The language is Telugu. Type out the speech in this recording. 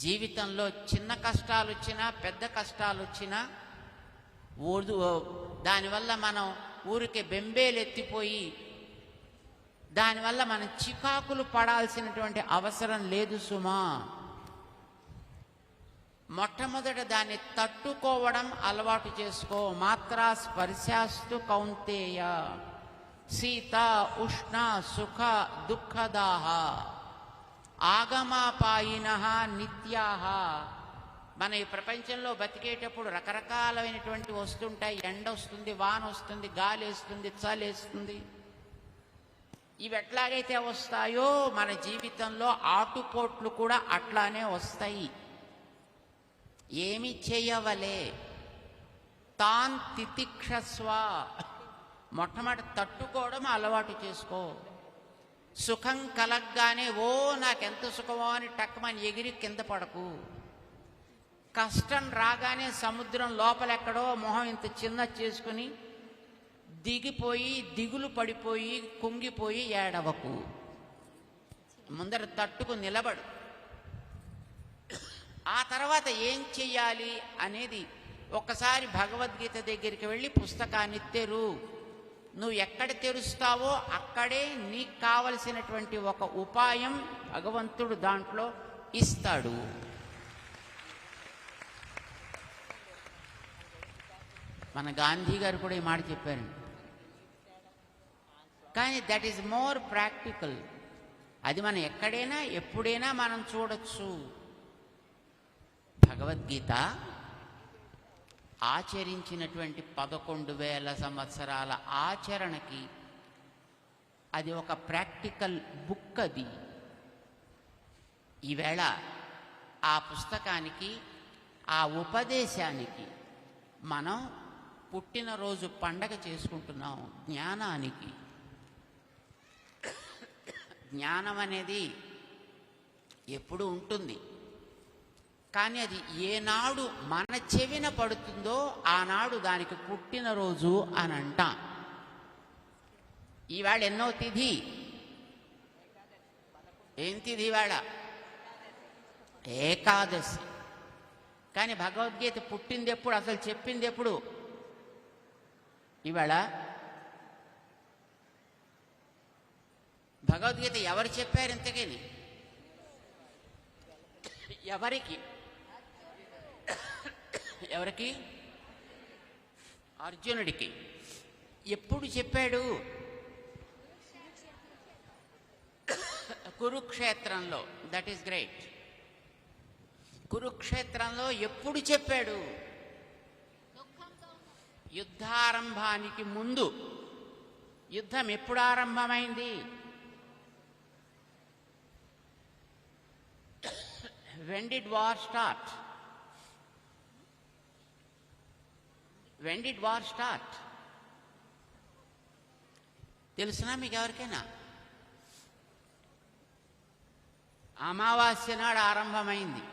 జీవితంలో చిన్న కష్టాలు వచ్చినా పెద్ద కష్టాలు వచ్చినా ఊరు దానివల్ల మనం ఊరికి బెంబేలెత్తిపోయి దానివల్ల మనం చికాకులు పడాల్సినటువంటి అవసరం లేదు సుమా. మొట్టమొదట దాన్ని తట్టుకోవడం అలవాటు చేసుకో. మాత్రా స్పర్శాస్తు కౌంతేయ. సీత ఉష్ణ సుఖ దుఃఖదాహ. ఆగమాపాయిన నిత్యాహ. మన ఈ ప్రపంచంలో బతికేటప్పుడు రకరకాలైనటువంటి వస్తుంటాయి. ఎండ వస్తుంది వాన వస్తుంది గాలి వేస్తుంది చలి ఇవి ఎట్లాగైతే వస్తాయో మన జీవితంలో ఆటుపోట్లు కూడా అట్లానే వస్తాయి. ఏమి చేయవలే. తాన్ తితిక్షస్వ. మొట్టమొదటి తట్టుకోవడం అలవాటు చేసుకో. సుఖం కలగ్గానే ఓ నాకెంత సుఖమో అని టక్కమని ఎగిరి కింద పడకు. కష్టం రాగానే సముద్రం లోపలెక్కడో మొహం ఇంత చిన్న చేసుకుని దిగిపోయి దిగులు పడిపోయి కుంగిపోయి ఏడవకు. ముందర తట్టుకు నిలబడు. ఆ తర్వాత ఏం చెయ్యాలి అనేది ఒకసారి భగవద్గీత దగ్గరికి వెళ్ళి పుస్తకాన్ని తెరు. నువ్వు ఎక్కడ తెరుస్తావో అక్కడే నీకు కావలసినటువంటి ఒక ఉపాయం భగవంతుడు దాంట్లో ఇస్తాడు. మన గాంధీ గారు కూడా ఈ మాట చెప్పారండి. కానీ దట్ ఈస్ మోర్ ప్రాక్టికల్ అది మనం ఎక్కడైనా ఎప్పుడైనా మనం చూడొచ్చు. భగవద్గీత ఆచరించినటువంటి పదకొండు వేల సంవత్సరాల ఆచరణకి అది ఒక ప్రాక్టికల్ బుక్ అది. ఈవేళ ఆ పుస్తకానికి ఆ ఉపదేశానికి మనం పుట్టినరోజు పండగ చేసుకుంటున్నాం జ్ఞానానికి. జ్ఞానం అనేది ఎప్పుడు ఉంటుంది. కానీ అది ఏనాడు మన చెవిన పడుతుందో ఆనాడు దానికి పుట్టినరోజు అని అంటాం ఈవేళ ఎన్నో తిథి? ఏం తిథి ఇవాళ ఏకాదశి. కానీ భగవద్గీత పుట్టింది ఎప్పుడు అసలు చెప్పింది ఎప్పుడు ఇవాళ భగవద్గీత ఎవరు చెప్పారు ఇంతకీ ఎవరికి? ఎవరికి? అర్జునుడికి. ఎప్పుడు చెప్పాడు? కురుక్షేత్రంలో. దట్ ఈస్ గ్రేట్ కురుక్షేత్రంలో ఎప్పుడు చెప్పాడు? యుద్ధారంభానికి ముందు. యుద్ధం ఎప్పుడు ఆరంభమైంది? When did war start when did war start తెలుసునా మీకు ఎవరికైనా? అమావాస్య నాడు ఆరంభమైంది.